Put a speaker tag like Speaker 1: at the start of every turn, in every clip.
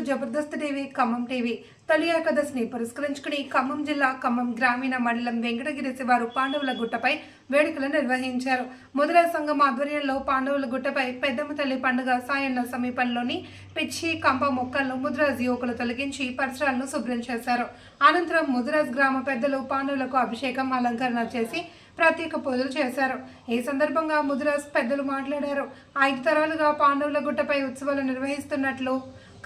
Speaker 1: To Jabardasth TV Khammam TV. తొలి ఏకాదశిని పురస్కరించుకుని ఖమ్మం జిల్లా ఖమ్మం గ్రామీణ మండలం వెంకటగిరి శివారు పాండవుల గుట్టపై వేడుకలు నిర్వహించారు. ముద్రా సంఘం ఆధ్వర్యంలో పాండవుల గుట్టపై పెద్దమ్మ తల్లి పండుగ సాయన్న సమీపంలోని పిచ్చి కంప మొక్కలను ముద్రాజ్ యువకులు తొలగించి పరిసరాలను శుభ్రం చేశారు. అనంతరం ముదురాజ్ గ్రామ పెద్దలు పాండవులకు అభిషేకం అలంకరణ చేసి ప్రత్యేక పూజలు చేశారు. ఈ సందర్భంగా ముదిరాజ్ పెద్దలు మాట్లాడారు. ఐదు తరాలుగా పాండవుల గుట్టపై ఉత్సవాలు నిర్వహిస్తున్నట్లు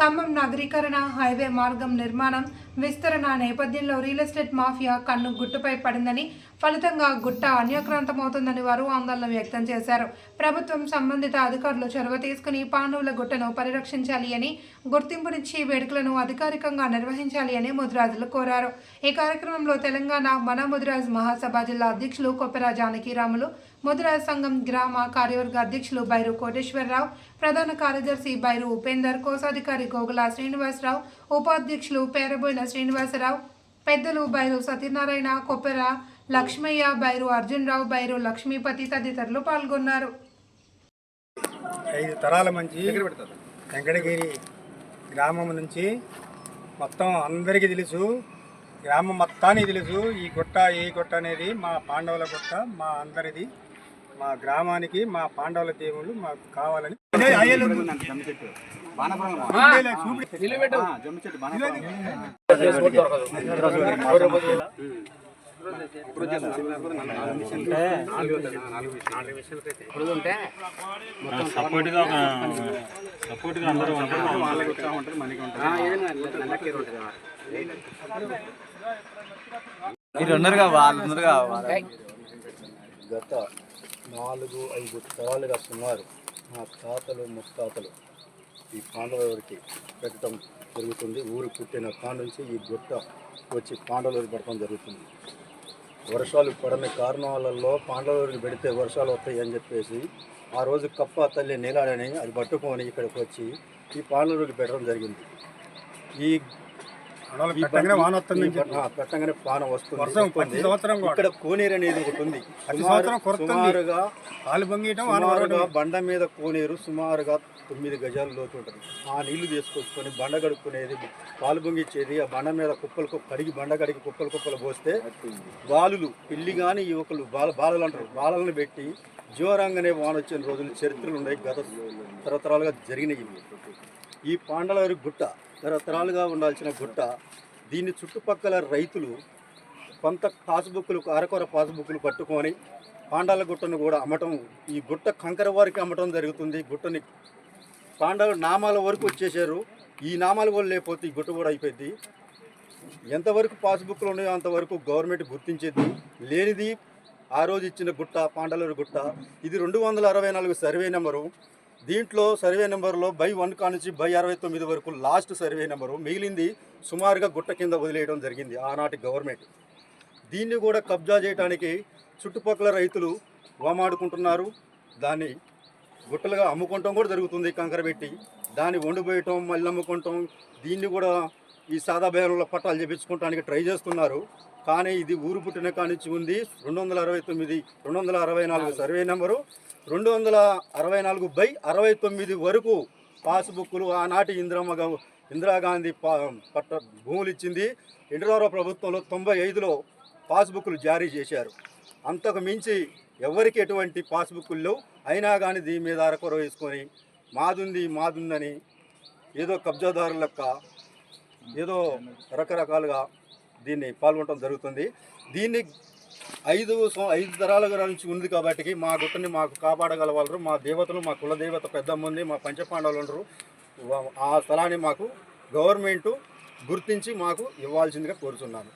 Speaker 1: ఖమ్మం నగరీకరణ హైవే మార్గం నిర్మాణం విస్తరణ నేపథ్యంలో రియల్ ఎస్టేట్ మాఫియా కన్ను గుట్టుపై పడిందని ఫలితంగా గుట్ట అన్యాక్రాంతమవుతుందని వారు ఆందోళన వ్యక్తం చేశారు. ప్రభుత్వం సంబంధిత అధికారులు చొరవ తీసుకుని పాండవుల గుట్టను పరిరక్షించాలి అని గుర్తింపునిచ్చి వేడుకలను అధికారికంగా నిర్వహించాలి అని ముదిరాజులు కోరారు. ఈ కార్యక్రమంలో తెలంగాణ మన ముదిరాజ్ మహాసభ జిల్లా అధ్యక్షులు కొప్పరా జానకిరాములు ముదిరాజ్ సంఘం గ్రామ కార్యవర్గ అధ్యక్షులు బైరు కోటేశ్వరరావు ప్రధాన కార్యదర్శి బైరు ఉపేందర్ కోశాధికారి గోగుల శ్రీనివాసరావు ఉపాధ్యక్షులు పేరబోయిన శ్రీనివాసరావు పెద్దలు బైరు సత్యనారాయణ కొప్పెర లక్ష్మయ్య బైరు అర్జున్రావు బైరు లక్ష్మీపతి తదితరులు పాల్గొన్నారు.
Speaker 2: ఐదు తరాల మంచి వెంకటగిరి గ్రామం నుంచి మొత్తం అందరికీ తెలుసు గ్రామం మొత్తానికి తెలుసు ఈ గుట్ట ఈ గుట్ట అనేది మా పాండవుల గుట్ట మా అందరిది. మా గ్రామానికి మా పాండవుల దేవుళ్ళు మాకు కావాలని
Speaker 3: సపోర్ట్గా అందరూ
Speaker 4: మీరు ఉన్నారుగా వాళ్ళు ఉన్నారుగా
Speaker 5: గత నాలుగు ఐదు తరాలుగా సుమారు మా తాతలు ముత్తాతలు. ఈ పాండవరికి పెట్టడం జరుగుతుంది. ఊరు పుట్టిన కాడ నుంచి ఈ గుట్ట వచ్చి పాండవులకి పెట్టడం జరుగుతుంది. వర్షాలు పడని కారణాలలో పాండవులకి పెడితే వర్షాలు వస్తాయి అని చెప్పేసి ఆ రోజు కప్ప తల్లి నీలాడని అది పట్టుకొని ఇక్కడికి వచ్చి ఈ పాండవలూరికి పెట్టడం జరిగింది. ఈ
Speaker 2: పెట్టగానే వాన వస్తుంది
Speaker 5: పెట్టగానే
Speaker 2: వర్షం ప్రతి సంవత్సరం కూడా.
Speaker 5: ఇక్కడ కోనేరు అనేది ఒకటి ఉంది
Speaker 2: సంవత్సరం.
Speaker 5: సుమారుగా
Speaker 2: పొంగియటం.
Speaker 5: బండ మీద కోనేరు సుమారుగా తొమ్మిది గజాల లోతు ఉంటుంది ఆ నీళ్ళు తీసుకొచ్చుకొని బండ గడుక్కునేది పాలు పొంగిచ్చేది ఆ బండ మీద కుప్పలు కుప్ప కడిగి బండ కడిగి కుప్పలు కుప్పలు పోస్తే బాలులు పిల్లి కానీ యువకులు బాల బాలలు అంటారు బాలలను పెట్టి జోరంగానే వాన వచ్చిన రోజులు చరిత్రలు ఉన్నాయి గత తరతరాలుగా జరిగినాయి. ఈ పాండలవారి గుట్ట తరతరాలుగా ఉండాల్సిన గుట్ట. దీన్ని చుట్టుపక్కల రైతులు కొంత పాస్బుక్లు అరకొర పాస్బుక్లు పట్టుకొని పాండాల గుట్టను కూడా అమ్మటం ఈ గుట్ట కంకర వారికి అమ్మటం జరుగుతుంది. గుట్టని పాండాల నామాల వరకు వచ్చేసారు. ఈ నామాల కూడా లేకపోతే ఈ గుట్ట కూడా అయిపోయింది. ఎంతవరకు పాస్బుక్లు ఉన్నాయో అంతవరకు గవర్నమెంట్ గుర్తించేది లేనిది. ఆ రోజు ఇచ్చిన గుట్ట పాండలూరు గుట్ట. ఇది రెండు వందల అరవై నాలుగు సర్వే నెంబరు. దీంట్లో సర్వే నెంబర్లో బై వన్ కానుంచి బై అరవై తొమ్మిది వరకు లాస్ట్ సర్వే నెంబరు. మిగిలింది సుమారుగా గుట్ట కింద వదిలేయడం జరిగింది ఆనాటి గవర్నమెంట్. దీన్ని కూడా కబ్జా చేయడానికి చుట్టుపక్కల రైతులు వామాడుకుంటున్నారు. దాన్ని గుట్టలుగా అమ్ముకుంటాం కూడా జరుగుతుంది కంకర పెట్టి. దాన్ని వండిపోయటం మళ్ళీ అమ్ముకుంటాం దీన్ని కూడా ఈ సాదా బేరంలో పట్టాలు చేపించుకోవడానికి ట్రై చేస్తున్నారు. కానీ ఇది ఊరు పుట్టిన కానించి ఉంది. రెండు వందల అరవై తొమ్మిది రెండు వందల అరవై నాలుగు సర్వే నెంబరు. రెండు వందల అరవై నాలుగు బై అరవై తొమ్మిది వరకు పాస్బుక్లు ఆనాటి ఇందిరమ్మ ఇందిరాగాంధీ పట్ట భూములు ఇచ్చింది. ఎన్టీఆర్ ప్రభుత్వంలో తొంభై ఐదులో పాస్బుక్లు జారీ చేశారు. అంతకు మించి ఎవరికి ఎటువంటి పాస్బుక్లు అయినా కానీ దీని మీద అరకొర వేసుకొని మాదుంది మాదుందని ఏదో కబ్జాదారు ఏదో రకరకాలుగా దీన్ని పాల్గొనడం జరుగుతుంది. దీన్ని ఐదు ఐదు తరాల నుంచి ఉంది కాబట్టి మా గుట్టని మాకు కాపాడగలవాళ్ళు మా దేవతలు మా కుల దేవత పెద్దమ్మ ఉంది మా పంచపాండవులు ఉండరు. ఆ స్థలాన్ని మాకు గవర్నమెంటు గుర్తించి మాకు ఇవ్వాల్సిందిగా కోరుతున్నాను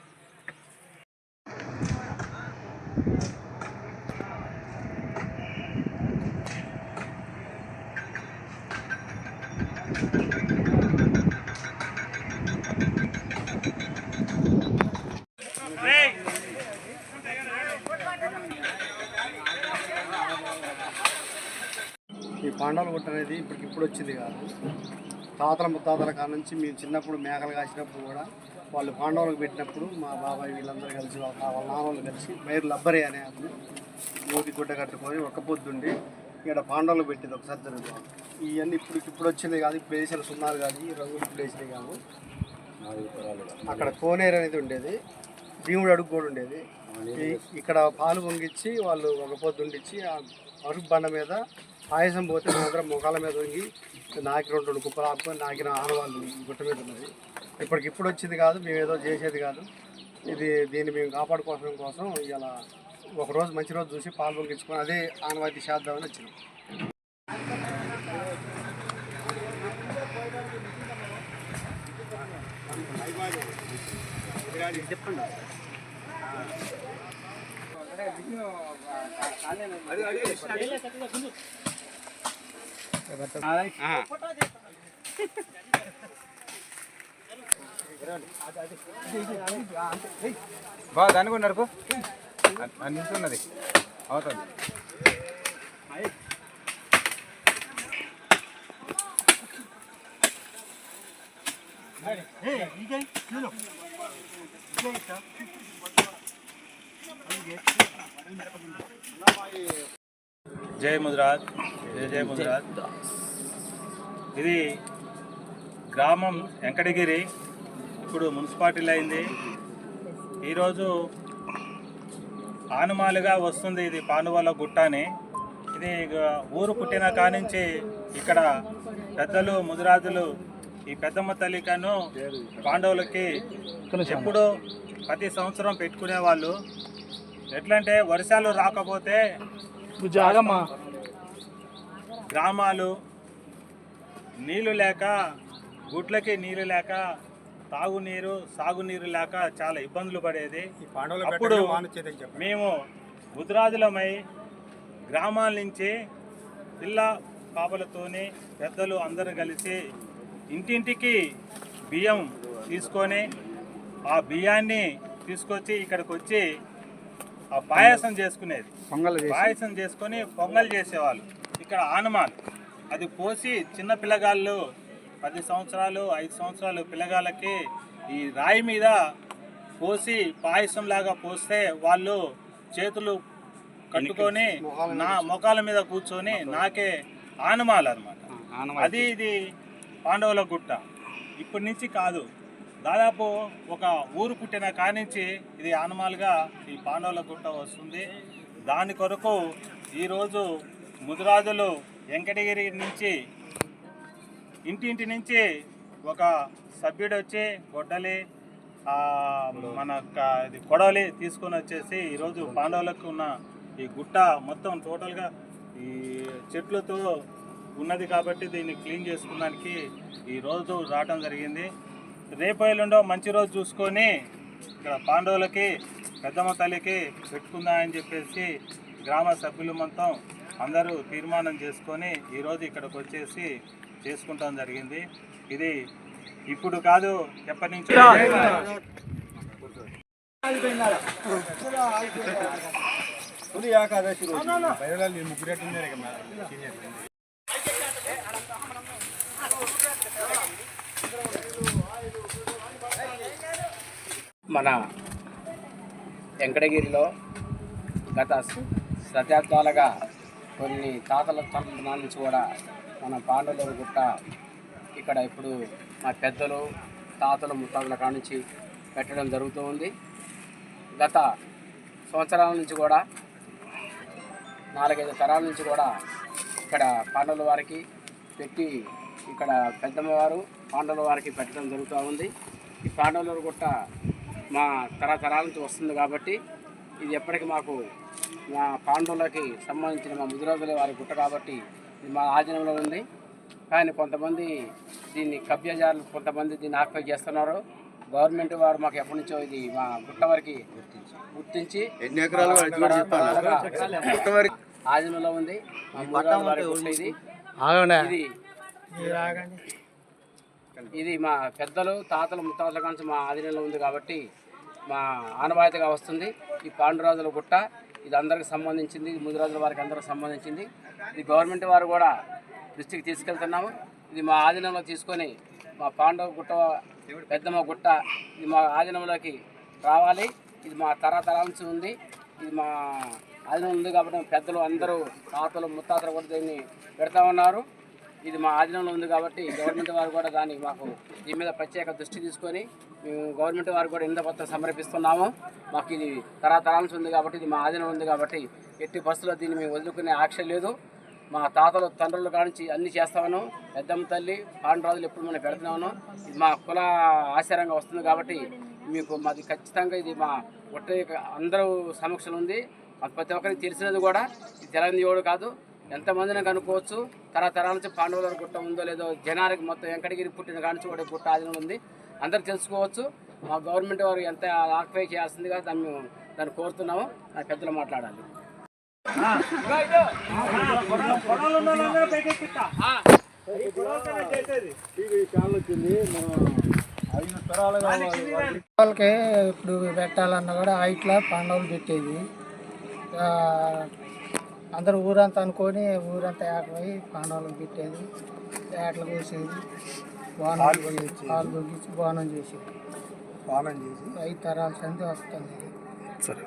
Speaker 6: ఈ అనేది ఇప్పటికి ఇప్పుడు వచ్చింది కాదు. తాతల ముత్తాతల కాడ నుంచి మేము చిన్నప్పుడు మేకలు కాసినప్పుడు కూడా వాళ్ళు పాండవులకు పెట్టినప్పుడు మా బాబాయ్ వీళ్ళందరూ కలిసి వాళ్ళ వాళ్ళ నాన్నలు కలిసి మైరు లబ్బరే అనే అతను గుడ్డ కట్టుకొని ఒక్క పొద్దుండి ఇక్కడ పాండవులు పెట్టింది ఒకసారి జరుగుతుంది. ఇవన్నీ ఇప్పుడు ఇప్పుడు వచ్చింది కాదు ఇప్పుడు వేసిన సున్నారు కాదు ఈ రంగులు ఇప్పుడు వేసినవి కాదు. అక్కడ కోనేరు అనేది ఉండేది భీముడు అడుగు కూడా ఉండేది. ఇక్కడ పాలు పొంగిచ్చి వాళ్ళు ఒక పొద్దు ఉండిచ్చి ఆ అరుగు బండ మీద ఆయాసం పోతే మాత్రం ముఖాల మీద వంగి నాకి రెండు రెండు కుప్పలు ఆపుకొని నాకిన ఆనవాళ్ళు గుట్ట మీద ఉన్నది. ఇప్పటికిప్పుడు వచ్చింది కాదు మేము ఏదో చేసేది కాదు. ఇది దీన్ని మేము కాపాడుకోవడం కోసం ఇలా ఒకరోజు మంచి రోజు చూసి పాలు పొంగించుకొని అదే ఆనవాయితీ చేద్దామని వచ్చినాం.
Speaker 4: బా దానికి బాగా దాన్ని అవుతుంది
Speaker 3: జై ముదిరాజ్ జై జై ముదిరాజ్. ఇది గ్రామం వెంకటగిరి. ఇప్పుడు మున్సిపాలిటీలో అయింది. ఈరోజు ఆనుమాలుగా వస్తుంది ఇది పానువాల గుట్ట అని. ఇది ఇక ఊరు పుట్టిన కానించి ఇక్కడ పెద్దలు ముదిరాజులు ఈ పెద్దమ్మ తల్లికను పాండవులకి ఎప్పుడు ప్రతి సంవత్సరం పెట్టుకునే వాళ్ళు ఎట్లంటే వర్షాలు రాకపోతే గ్రామాలు నీళ్ళు లేక గుడ్లకి నీళ్ళు లేక తాగునీరు సాగునీరు లేక చాలా ఇబ్బందులు పడేది. అప్పుడు మేము ముద్రాజులమై గ్రామాల నుంచి పిల్ల పాపలతోని పెద్దలు అందరూ కలిసి ఇంటింటికి బియ్యం తీసుకొని ఆ బియ్యాన్ని తీసుకొచ్చి ఇక్కడికి వచ్చి ఆ పాయసం చేసుకునేది. పాయసం చేసుకొని పొంగల్ చేసేవాళ్ళు. ఇక్కడ ఆనమాలు అది పోసి చిన్న పిల్లగాళ్ళు పది సంవత్సరాలు ఐదు సంవత్సరాలు పిల్లగాళ్ళకి ఈ రాయి మీద పోసి పాయసం లాగా పోస్తే వాళ్ళు చేతులు కట్టుకొని నా మొఖాల మీద కూర్చొని నాకే ఆనమాలు అనమాట అది ఇది పాండవుల గుట్ట. ఇప్పటి నుంచి కాదు. దాదాపు ఒక ఊరు పుట్టిన కానించి ఇది ఆనమాలుగా ఈ పాండవుల గుట్ట వస్తుంది. దాని కొరకు ఈరోజు ముదిరాజులు వెంకటగిరి నుంచి ఇంటింటి నుంచి ఒక సభ్యుడు వచ్చి గొడ్డలి మన ఇది కొడవలి తీసుకొని వచ్చేసి ఈరోజు పాండవులకు ఉన్న ఈ గుట్ట మొత్తం టోటల్గా ఈ చెట్లతో ఉన్నది కాబట్టి దీన్ని క్లీన్ చేసుకోవడానికి ఈ రోజు రావడం జరిగింది. రేపు ఎల్లుండో మంచి రోజు చూసుకొని ఇక్కడ పాండవులకి పెద్దమ్మ తల్లికి పెట్టుకుందా అని చెప్పేసి గ్రామ సభ్యులు మొత్తం అందరూ తీర్మానం చేసుకొని ఈరోజు ఇక్కడికి వచ్చేసి చేసుకుంటాం జరిగింది. ఇది ఇప్పుడు కాదు ఎప్పటి నుంచి
Speaker 7: మన వెంకటగిరిలో గత శతాబ్దాలుగా కొన్ని తాతల తల నుంచి కూడా మన పాండవుల గుట్ట ఇక్కడ ఇప్పుడు మా పెద్దలు తాతలు ముత్తాతల కాడ నుంచి పెట్టడం జరుగుతూ ఉంది. గత సంవత్సరాల నుంచి కూడా నాలుగైదు తరాల నుంచి కూడా ఇక్కడ పాండవుల వారికి పెట్టి ఇక్కడ పెద్దమ్మవారు పాండవుల వారికి పెట్టడం జరుగుతూ ఉంది. ఈ పాండవుల గుట్ట మా తరతరాల నుంచి వస్తుంది కాబట్టి ఇది ఎప్పటికీ మాకు మా పాండవులకి సంబంధించిన మా ముదిరాజుల వారి గుట్ట కాబట్టి ఇది మా ఆధీనంలో ఉంది. కానీ కొంతమంది దీన్ని కబ్జాదారులు కొంతమంది దీన్ని ఆక్యుపై చేస్తున్నారు. గవర్నమెంట్ వారు మాకు ఎప్పటి నుంచో ఇది మా గుట్ట వరకు గుర్తించి
Speaker 5: ఎన్ని ఎకరాలు
Speaker 7: ఆధీనంలో ఉంది. ఇది. ఇది ఇది మా పెద్దలు తాతలు ముత్తాతల కాంచి మా ఆధీనంలో ఉంది కాబట్టి మా ఆనవాయితీగా వస్తుంది. ఈ పాండురాజుల గుట్ట ఇది అందరికి సంబంధించింది ముదిరాజుల వారికి అందరికి సంబంధించింది. ఇది గవర్నమెంట్ వారు కూడా దృష్టికి తీసుకెళ్తున్నాము. ఇది మా ఆధీనంలో తీసుకొని మా పాండవ గుట్ట పెద్దమ్మ గుట్ట ఇది మా ఆధీనంలోకి రావాలి. ఇది మా తరతరాల నుంచి ఉంది. ఇది మా ఆధీనం ఉంది కాబట్టి పెద్దలు అందరూ తాతలు ముత్తాతలు కూడా దీన్ని పెడతా ఉన్నారు. ఇది మా ఆధీనంలో ఉంది కాబట్టి గవర్నమెంట్ వారు కూడా దాన్ని మాకు దీని మీద ప్రత్యేక దృష్టి తీసుకొని మేము గవర్నమెంట్ వారు కూడా ఇంత పత్రం సమర్పిస్తున్నాము. మాకు ఇది తరతరాల్సి ఉంది కాబట్టి ఇది మా ఆధీనంలో ఉంది కాబట్టి ఎట్టి పరిస్థితుల్లో దీన్ని మేము వదులుకునే ఆక్ష లేదు. మా తాతలు తండ్రులు కానించి అన్ని చేస్తామను. పెద్దమ్మ తల్లి పాండరాజులు ఎప్పుడు మనం పెడుతున్నామను. ఇది మా కుల ఆచారంగా వస్తుంది కాబట్టి మీకు మాది ఖచ్చితంగా ఇది మా ఒట్ట అందరూ సమక్షంలో ఉంది. ప్రతి ఒక్కరికి తెలిసినది కూడా ఇది తెలియని ఎవడు కాదు. ఎంతమందిని కనుక్కోవచ్చు? తరతరాల నుంచి పాండవుల గుట్ట ఉందో లేదో జనానికి మొత్తం వెంకటగిరి పుట్టిన కానించి కూడా గుట్ట ఆధీనం ఉంది. అందరు తెలుసుకోవచ్చు. మా గవర్నమెంట్ వారు ఎంత ఆక్యుపై చేయాల్సిందిగా దాన్ని మేము దాన్ని కోరుతున్నాము. నా పెద్దలు మాట్లాడాలి.
Speaker 8: వాళ్ళకి ఇప్పుడు పెట్టాలన్నా కూడా హైట్లో పాండవులు పెట్టేది. అందరూ ఊరంతా అనుకొని ఊరంతా ఏకమై పండుగలు పెట్టేది ఏటలు కోసేది బోనం చేసి పాలు పొంగించి బోనం చేసేది.
Speaker 2: పానం చేసి.
Speaker 8: ఐదు తరాల సంది వస్తుంది.
Speaker 6: సరే.